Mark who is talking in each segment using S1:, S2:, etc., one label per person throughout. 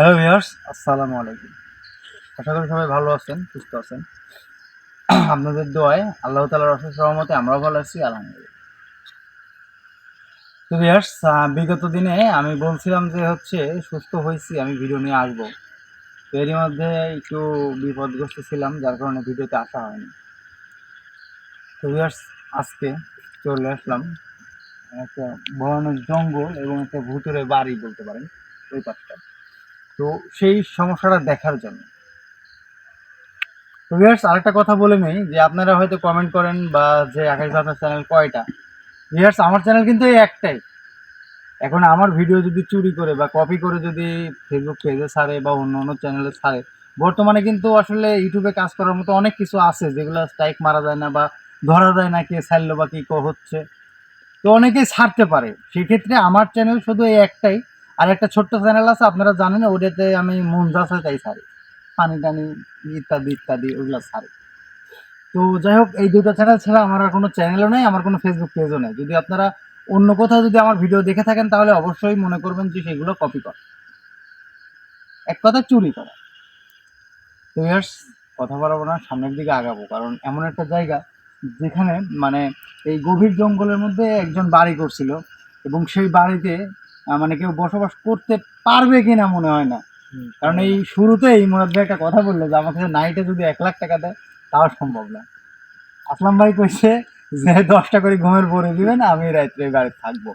S1: Hello viewers আসসালামু আলাইকুম। আশা করি সবাই ভালো আছেন, সুস্থ আছেন। আপনাদের দোয়ায় আল্লাহ তালার অশেষ রহমতে আমরাও ভালো আছি, আলহামদুলিল্লাহ। তো ভিউয়ার্স বিগত দিনে আমি বলছিলাম যে হচ্ছে, সুস্থ হয়েছি, আমি ভিডিও নিয়ে আসব। তো এরই মধ্যে একটু বিপদগ্রস্ত ছিলাম, যার কারণে ভিডিওতে আসা হয়নি। তো ভিউয়ার্স আজকে চলে আসলাম একটা ভয়ানক জঙ্গল এবং একটা ভুতুরে বাড়ি বলতে পারেন, ওই পাশটা তো সেই সমস্যাটা দেখার জন্য। তো ভিউয়ার্স আরেকটা কথা বলে নেই যে আপনারা হয়তো কমেন্ট করেন বা যে আকাশ বাতাস চ্যানেল কয়টা। ভিউয়ার্স আমার চ্যানেল কিন্তু এই একটাই। এখন আমার ভিডিও যদি চুরি করে বা কপি করে যদি ফেসবুক পেজে ছাড়ে বা অন্য অন্য চ্যানেলে ছাড়ে, বর্তমানে কিন্তু আসলে ইউটিউবে কাজ করার মতো অনেক কিছু আছে যেগুলো স্ট্রাইক মারা যায় না বা ধরা যায় না কে ছাড়লো বা কী ক- হচ্ছে। তো অনেকেই ছাড়তে পারে। সেক্ষেত্রে আমার চ্যানেল শুধু এই একটাই। আর একটা ছোট্ট চ্যানেল আছে, আপনারা জানেন ওটাতে আমি মন যাচ্ছে তাই সারি। পানি টানি, ইত্যাদি ইত্যাদি ওগুলো সারি। তো যাই হোক, এই দুটো চ্যানেল ছাড়া আমার আর কোনো চ্যানেলও নেই, আমার কোনো ফেসবুক পেজও নেই। যদি আপনারা অন্য কোথাও যদি আমার ভিডিও দেখে থাকেন, তাহলে অবশ্যই মনে করবেন যে সেগুলো কপি করা। এক কথা চুরি করা। তো ইয়ার্স কথা বলব না, সামনের দিকে আগাবো, কারণ এমন একটা জায়গা যেখানে মানে এই গভীর জঙ্গলের মধ্যে একজন বাড়ি করছিল, এবং সেই বাড়িতে মানে কেউ বসবাস করতে পারবে কিনা মনে হয় না। কারণ এই শুরুতেই মুরাদ ভাই একটা কথা বলল যে আমাকে নাইটে যদি এক লাখ টাকা দেয় তাও সম্ভব না। আসলাম ভাই কইছে যে দশটা করে ঘুমের পরে দিবেন আমি রাত্রে বাড়ি থাকব।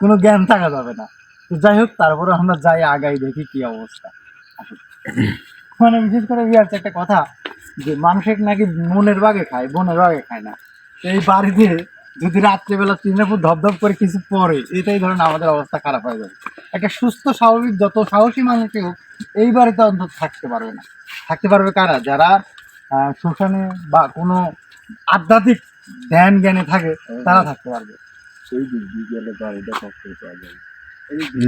S1: কোনো জ্ঞান থাকা যাবে না। তো যাই হোক তারপরে আমরা যাই আগাই দেখি কি অবস্থা। মানে বিশেষ করে বিয়ার্স একটা কথা যে মানুষের নাকি মনের বাগে খায় বনের বাগে খায় না। এই বাড়িতে যদি রাত্রেবেলা চিনের উপর ধপধপ করে কিছু পরে এটাই ধরেন আমাদের অবস্থা খারাপ হয়ে যাবে। একটা সুস্থ স্বাভাবিক যত সাহসী মানুষই হোক এই বাড়িতে অন্তত থাকতে পারবে না। থাকতে পারবে কারা? যারা শ্মশানে বা কোনো আধ্যাত্মিক ধ্যান জ্ঞানে থাকে তারা থাকতে পারবে।
S2: সেই দিক দিয়ে গেলে বাড়িটা কষ্ট পাওয়া যাবে।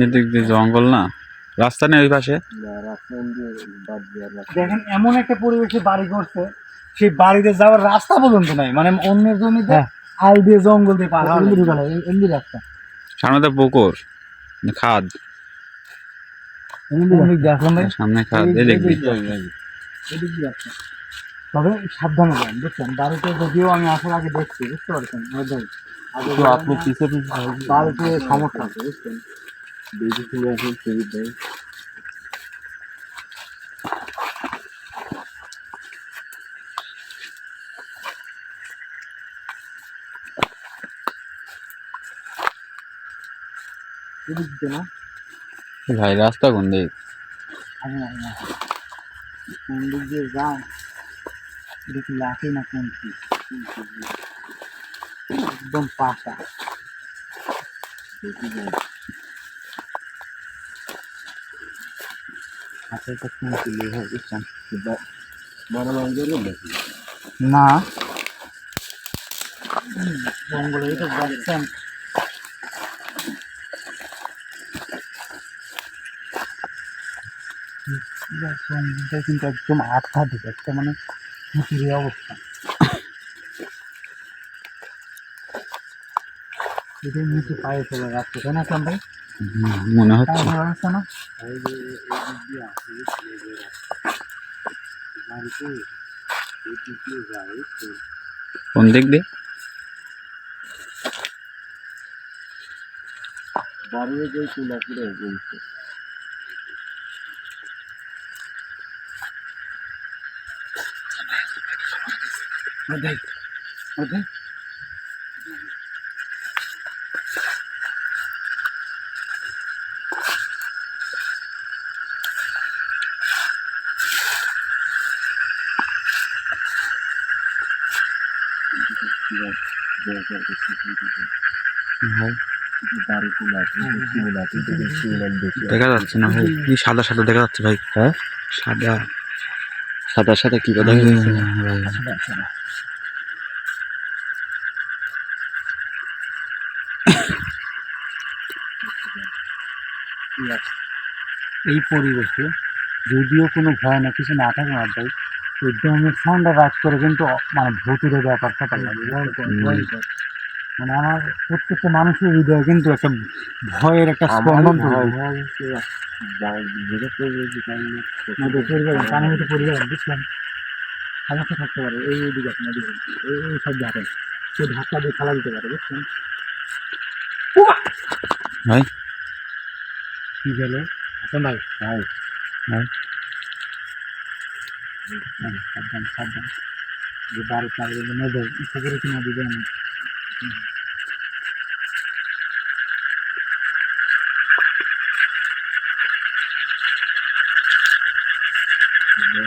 S3: এদিক দিয়ে জঙ্গল না? রাস্তা নেই ওই পাশে?
S1: দেখেন এমন একটা পরিবেশে বাড়ি করছে সেই বাড়িতে যাওয়ার রাস্তা পর্যন্ত নাই। মানে অন্যের জমিতে আল দিয়ে জঙ্গল দিয়ে পার হওয়া লাগে। এমনি রাস্তা।
S3: সামনে তো পুকুর খাদ।
S1: আসলাম ভাই।
S3: সামনে খাদ
S1: এই- আসলাম তবে সাবধানে যান বুঝছেন বাড়িতে যদিও আমি আসার আগে দেখছি বুঝতে পারছেন?
S2: আপনি পিছে পিছে
S1: বাড়িতে সমস্যা আছে বুঝছেন
S2: বেশি চলে আসেন সেই দেয়
S1: এদিক দিয়ে না
S3: ভাই রাস্তা কোন দিক।
S1: কোন দিক দিয়ে যাও? দেখি লাঠি না কোন একদম পাশা। তো কোন লেগে হয় বুঝছেন?
S2: বড় বড়
S1: না। জঙ্গলে তো যাচ্ছেন। জঙ্গলটা কিন্তু একদম আধ্যাত্মিক একটা মানে ভুতুরে অবস্থা। এটাই নিচে পায়ে চলে যাচ্ছে তাই না আসলাম ভাই?
S3: মনে হচ্ছে।
S1: না
S2: দিক দিক
S3: কোন দিক দিয়ে?
S2: বাড়িতে যে চুলা করে বলছে চুলা বেশি
S3: দেখা যাচ্ছে না ভাই। কি সাদা সাদা দেখা যাচ্ছে ভাই। হ্যাঁ? সাদা।
S2: সাদার সাথে কি কথা
S3: ভাই।
S1: এই পরিবেশে যদিও কোনো ভয় না কিছু না থাকে না ভাই ড্যামের সাউন্ডটা রাজ করে কিন্তু মানে ভুতুরে ব্যাপারটা মানে আমার প্রত্যেকটা মানুষের হৃদয়ে কিন্তু একটা ভয়ের একটা স্পন্দন তৈরি হয়। বুঝলেন সমস্যা থাকতে পারে এই এই দিকে আপনার দিকে এই এই সব হাঁটেন সে ধাক্কা দিয়ে খেলা দিতে পারে বুঝছেন?
S3: ভাই?
S1: কি গেল? ভাই ভাই
S3: ভাই।
S1: হ্যাঁ, সাবধান সাবধান যে বারো চার নেবে ইচ্ছা করে কিনা দিবেন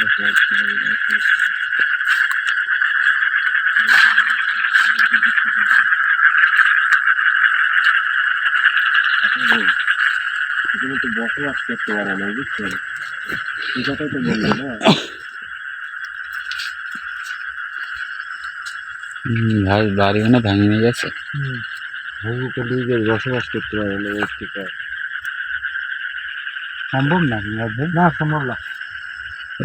S2: এখানে তো বসবাস করতে পারে না বুঝছেন? এই কথাই তো বলল না
S3: ভাই বাড়ি মানে ভেঙে নিয়ে গেছে?
S1: হুম
S2: ভূমিকে নিজের বসবাস করতে পারে না এর
S1: সম্ভব না না সম্ভব না।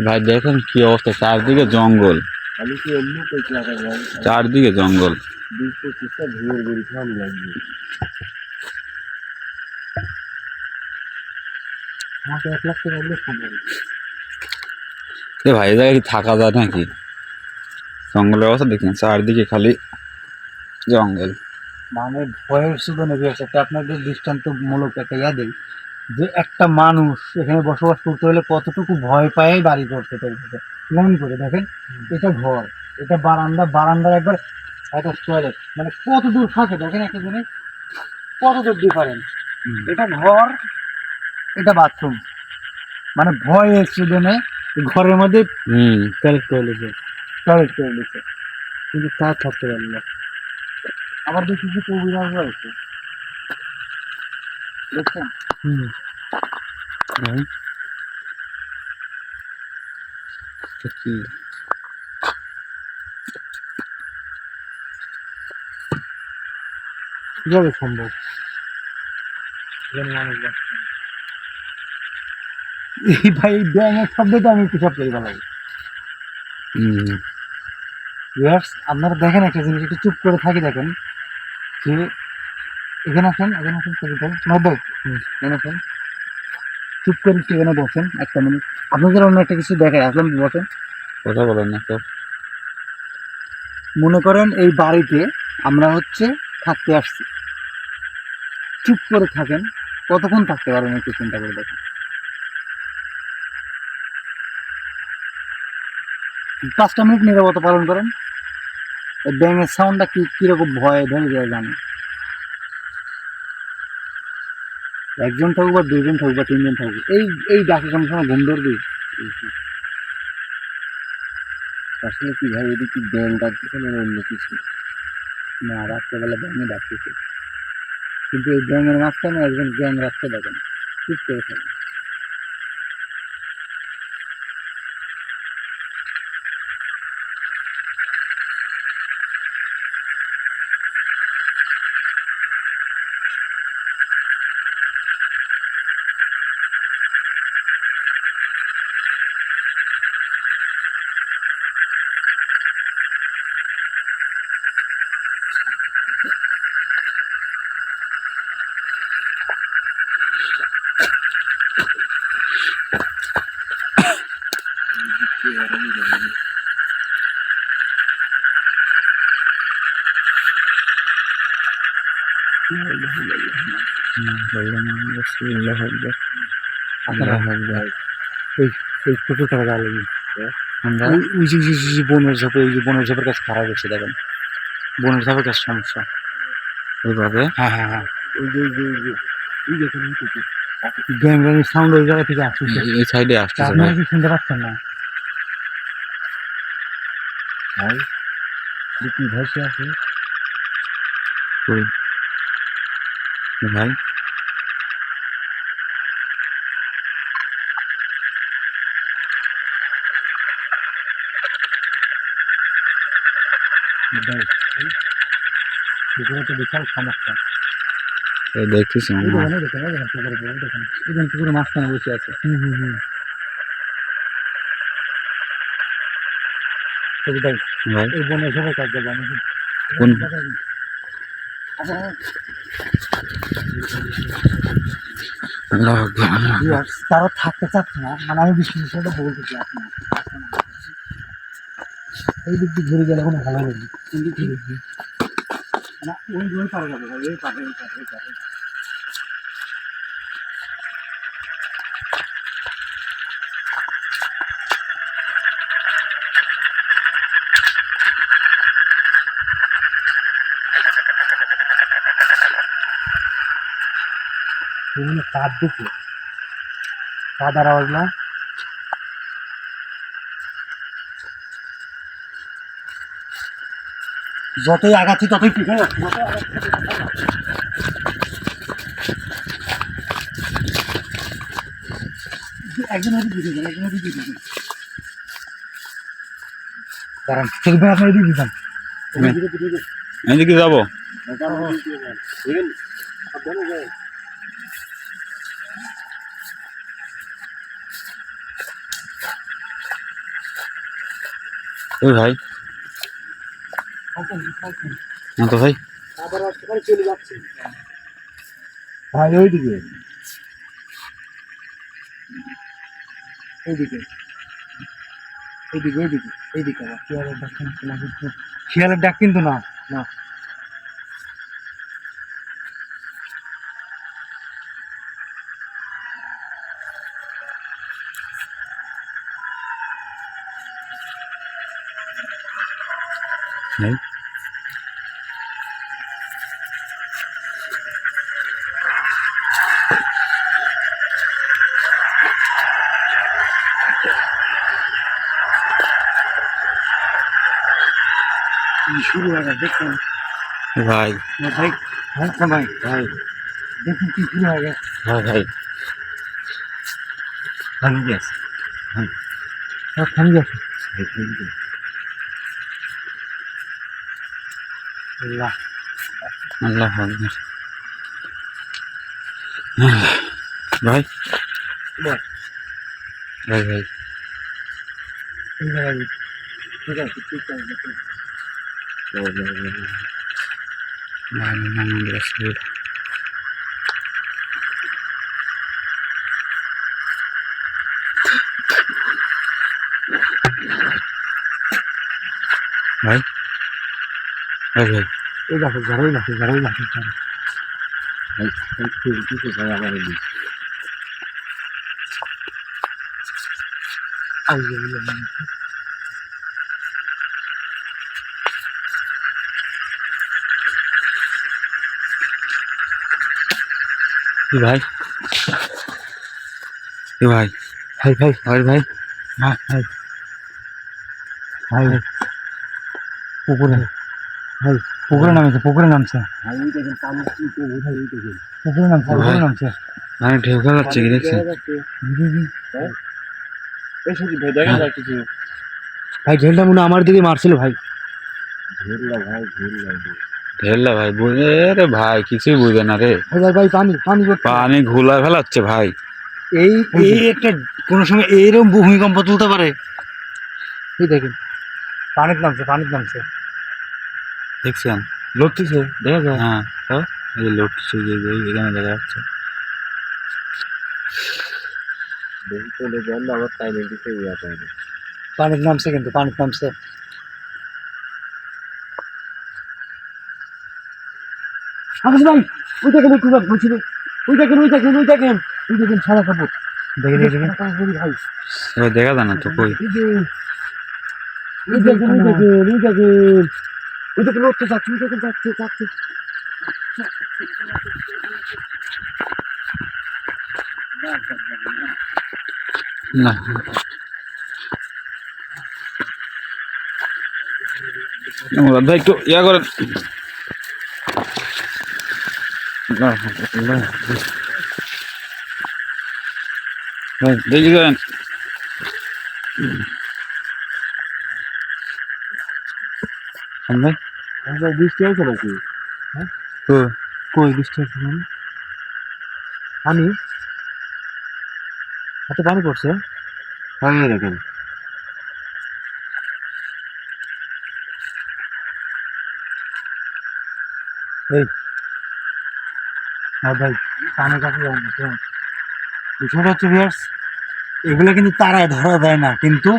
S3: ভাই দেখেন কি অবস্থা চারদিকে জঙ্গল।
S2: আমি কি
S3: চারদিকে জঙ্গল।
S2: ভুয়ের গড়ি খাম লাগবে।
S1: আমাকে এক লাখ টাকা দিলে সম্ভব
S3: এ ভাই জায়গায় থাকা যায় নাকি? জঙ্গলের অবস্থা দেখছেন চারদিকে খালি জঙ্গল।
S1: মানে ভয়ের শুধু নেবে একটা আপনাদের দৃষ্টান্তমূলক একটা ইয়া যে একটা মানুষ এখানে বসবাস করতে হলে কতটুকু ভয় পায় বাড়ি করতে পারবে প্ল্যান করে দেখেন এটা ঘর এটা বারান্দা বারান্দার একবার একটা টয়লেট মানে কত দূর থাকে দেখেন একটা জিনিস কত দূর ডিফারেন্স এটা ঘর এটা বাথরুম মানে ভয় স্টুডেন্টে ঘরের মধ্যে
S3: হুম।
S1: টয়লেট করে নিয়েছে টয়লেট করে নিয়েছে কিন্তু তা থাকতে পারল না। আবার দেখি যে কবিরা রয়েছে। দেখছেন? হুম।
S3: কি?
S1: কীভাবে সম্ভব? মানুষ বাঁচছে না। এই ভাই এই ব্যাঙের শব্দটা আমি করি ভালো আপনারা দেখেন একটা জিনিস একটু চুপ করে থাকি দেখেন যে এখানে আসেন এখানে আসেন এখানে আসেন চুপ করে বসেন একটা মিনিট। আপনাদের অন্য একটা কিছু দেখায় আসলাম বসেন।
S3: কথা বলেন না তো।
S1: মনে করেন এই বাড়িতে আমরা হচ্ছে থাকতে আসছি। চুপ করে থাকেন কতক্ষণ থাকতে পারবেন একটু চিন্তা করে দেখেন। পাঁচটা মিনিট নিরবতা পালন করেন। ব্যাঙের সাউন্ডটা কি, কীরকম ভয়ে ধরে যায় জানি। একজন থাকুক বা দুজন থাকুক বা তিনজন থাকুক, এই এই ডাকে কোনো সময় ঘুম ধরবি।
S2: আসলে কি ভাই এটা কি ব্যাংক ডাকতেছে না অন্য কিছু?
S1: না, রাত্রেবেলা ব্যাঙে ডাকতেছে। কিন্তু এই ব্যাঙের মাঝখানে একজন ব্যাঙ রাখতে দেখেন। চুপ করে থাকেন এই পুকুর টাকা গা লাগি
S3: আমরা
S1: ওই ওই যে ওই যে- ওই যে বনের কাছে খারাপ হচ্ছে দেখেন বনের ঝাপের কাছে সমস্যা
S3: ওইভাবে
S1: হ্যাঁ হ্যাঁ হ্যাঁ
S2: ওই
S1: সাউন্ড ওই জায়গা থেকে আসছে
S3: এই সাইডে আসতেছে
S1: আপনারা কি শুনতে পাচ্ছেন না
S2: ভাই কি ভাষা আছে
S3: ভাই
S1: পুকুরে তো বিশাল সমস্যা
S3: দেখতেছি
S1: পুকুরে পুকুরে মাঝখানে বসে আছে হুম হুম হুম ভাই
S3: ভাই
S1: এই বনের ঝাপের কাছে যাব
S3: কোন
S1: তারা থাকতে চাচ্ছে না। মানে আমি বিশ্ব বিষয়টা বলতেছি আপনার এই দিক দিয়ে ঘুরে গেলে কোনো ভালো হবে কিন্তু ঠিক দিয়ে? না ওই ওই পারে যাব ওই পারে ওই পারে। বিভিন্ন কাঠ দেখে কাদার আওয়াজ না যতই আগাচ্ছি ততই পিঠে যাচ্ছে। একজন ওদিকে দিয়ে দিবেন একজন ওদিকে দিয়ে দিবেন দাঁড়ান ঠিক ভাই আপনার ওদিকে দিবেন
S3: এদিকে যাব
S2: দেখেন সাবধানে যায়
S3: ওই ভাই। তো ভাই।
S1: ভাই, ওইদিকে। এইদিকে এইদিকে এইদিকে এইদিকে শিয়ালের ডাক কিন্তু না। না। শুরু হয়ে গেছে দেখুন
S3: এ ভাই
S1: ভাই ভাই না ভাই ভাই দেখুন কি শুরু হয়ে গেছে
S3: ভাই ভাই ভালো গেছে
S1: সব থামি গেছে আল্লাহ
S3: আল্লাহ আকবার ভাই
S1: বল।
S3: ভাই ভাই
S1: ঠিক আছে ঠিক আছে ঠিক আছে ঠিক আছে।
S3: ভাই ভাই ভাই ভাই
S1: এই দেখো ঘরে ওই দেখো ঘরে ওই দেখো ঘরে। আল্লাহ
S3: ভাই? এ ভাই?
S1: ভাই ভাই।
S3: ভাই ভাই।
S1: হ্যাঁ ভাই। ভাই পুকুরে। ভাই পুকুরে নামছে পুকুরে নামছে। পুকুরে নামছে পুকুরে
S3: ভাই।
S1: নামছে।
S3: মানে ঢেউ খেলাচ্ছে কি দেখছেন?
S2: ভাই
S1: ভাই ঢেলটা মনে আমার দিকে মারছিল ভাই।
S2: ঘুরলা ভাই ঘুরলা
S3: ঢেললা ভাই বুঝে রে ভাই কিছুই বুঝে না রে।
S1: ভাই পানি পানি
S3: পানি ঘুলা ফেলাচ্ছে ভাই।
S1: এই এই একটা কোনো সময় এইরকম ভূমিকম্প তুলতে পারে। এই দেখেন পানির নামছে পানির নামছে।
S3: দেখছেন?
S1: লড়তেছে দেখা যায়।
S3: হ্যাঁ। তো এই যে লড়ছে যে এখানে দেখা যাচ্ছে।
S1: পানির নামছে কিন্তু পানির নামছে। আকাশ ভাই ওই দেখেন একটু বাদ বলছি ওই দেখেন ওই দেখেন ওই দেখেন। ওই দেখেন সাদা কাপড়। দেখেন এই দেখেন ভাই।
S3: দেখা যায় না তো কই?
S1: ওই দেখেন ওই দেখেন ওই দেখেন। ওই দেখেন উঠতে যাচ্ছে ওই দেখেন যাচ্ছে যাচ্ছে।
S3: না। ভাই একটু ইয়া করেন। দেখি করেন ভাই
S1: বৃষ্টি হয়েছে নাকি?
S3: তো
S1: কই বৃষ্টি হয়েছে পানি? হাতে পানি পড়ছে?
S2: হ্যাঁ দেখেন।
S1: হ্যাঁ ভাই কানের কাছে বিষয়টা হচ্ছে ভিয়ার্স এগুলো কিন্তু তারায় ধরা দেয় না, কিন্তু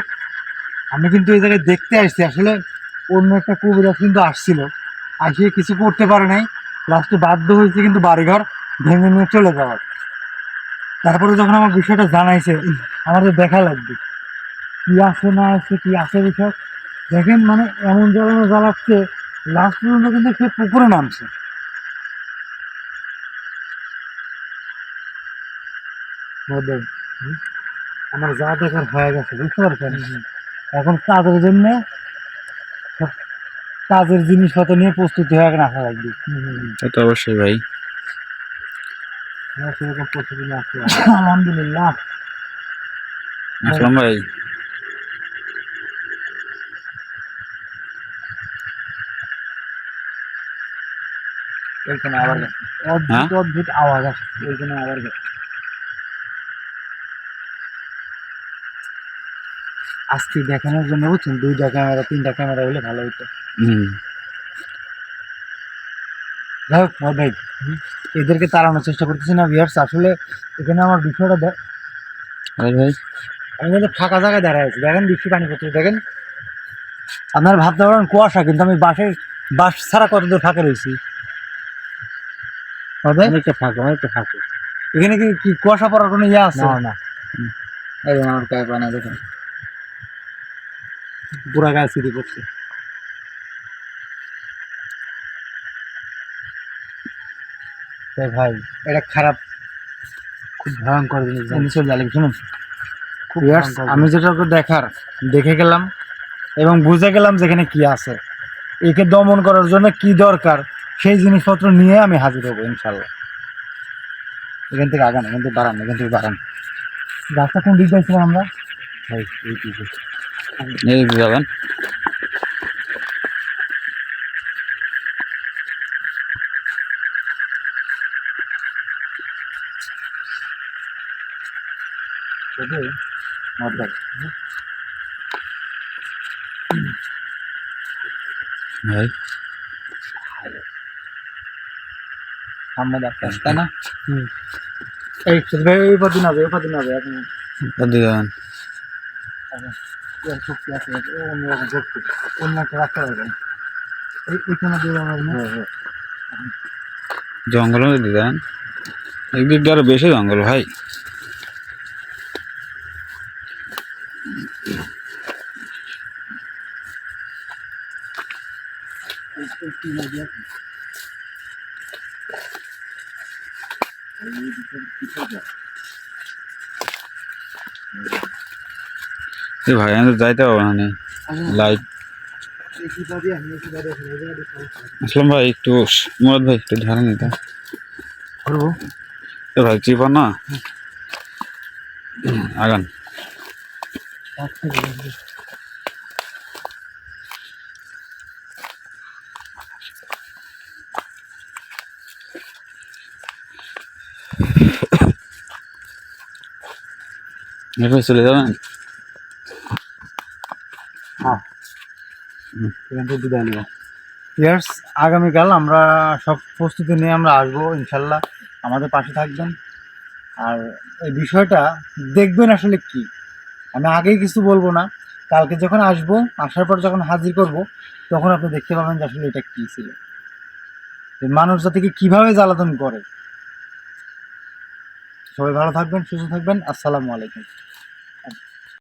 S1: আমি কিন্তু এই জায়গায় দেখতে আসছি। আসলে অন্য একটা কবিরাজ কিন্তু আসছিল আসিয়ে কিছু করতে পারে নাই। লাস্টে বাধ্য হয়েছে কিন্তু বাড়িঘর ভেঙে নিয়ে চলে যাওয়ার। তারপরে যখন আমার বিষয়টা জানাইছে, আমার তো দেখা লাগবে। কি আছে না আছে, কি আছে বিষয়? দেখেন মানে এমন জ্বালানো জ্বালাচ্ছে লাস্ট পর্যন্ত কিন্তু সে পুকুরে নামছে। আমার যা দেখার হয়ে গেছে বুঝতে পারছেন? এখন কাজের জন্য কাজের জিনিসপত্র নিয়ে প্রস্তুতি হয়ে রাখা লাগবে
S3: তা তো অবশ্যই ভাই।
S1: আমরা সেরকম প্রস্তুতি নিয়ে আসতে আলহামদুলিল্লাহ।
S3: আসলাম ভাই।
S1: ওইখানে আবার গেছে। অদ্ভুত অদ্ভুত আওয়াজ আসছে। ওইখানে আবার গেছে। আজকে দেখানোর জন্য বুঝছেন? দুইটা ক্যামেরা তিনটা ক্যামেরা হলে ভালো হতো যাই হোক ভাই এদেরকে তাড়ানোর চেষ্টা করতেছি না ভিয়ার্স আসলে এখানে আমার বিষয়টা দেখ
S3: ভাই
S1: আমি কিন্তু ফাঁকা জায়গায় দাঁড়ায় আছি। দেখেন বৃষ্টি পানি পড়ছে দেখেন। আপনার ভাবতে পারেন কুয়াশা কিন্তু আমি বাসের বাস ছাড়া কত দূর ফাঁকা রয়েছি? অনেকটা ফাঁকা অনেকটা ফাঁকা। এখানে কি কুয়াশা পড়ার কোনো ইয়ে আছে? না এই আমার গায়ে পানা দেখেন। পুরা গায়ে সিঁড়ি পড়ছে ভাই এটা খারাপ খুব ভয়ঙ্কর জিনিস জিনিসের জালি শুনুন? আমি যেটাকে দেখার দেখে গেলাম এবং বুঝে গেলাম যেখানে কি আছে। একে দমন করার জন্য কি দরকার সেই জিনিসপত্র নিয়ে আমি হাজির হব ইনশাল্লাহ। এখান থেকে আগান এখান থেকে বাড়ান এখান থেকে বাড়ান। রাস্তা কোন দিক আমরা? ভাই এই দিকে
S3: এই যে যাবেন
S1: বুঝলি? মদ ভাই
S3: ভাই
S1: সামনে ডাক্তার তাই না এই সুধ ভাই এই পদিন হবে এই পদিন হবে এখন
S3: ওদিকে যাবেন
S1: এর শক্তি আছে ও অন্যরকম শক্তি অন্য একটা রাস্তা হবে এখানে দিয়ে না
S3: জঙ্গলের মধ্যে একদিক দিয়ে আরও বেশি জঙ্গল ভাই এ ভাই আমি তো যাইতে পারব না লাইট আসলাম ভাই একটু মুরাদ ভাই একটু ধরে নিতে।
S1: করব।
S3: এ ভাই চিপা না? আগান। এভাবে চলে যাবেন
S1: হ্যাঁ এখান থেকে ইয়ার্স, আগামীকাল আমরা সব প্রস্তুতি নিয়ে আমরা আসব, ইনশাল্লাহ। আমাদের পাশে থাকবেন। আর এই বিষয়টা দেখবেন আসলে কি। আমি আগেই কিছু বলব না। কালকে যখন আসব, আসার পর যখন হাজির করব, তখন আপনি দেখতে পাবেন যে আসলে এটা কি ছিল। মানুষ জাতিকে কীভাবে জ্বালাতন করে। সবাই ভালো থাকবেন, সুস্থ থাকবেন। আসসালামু আলাইকুম।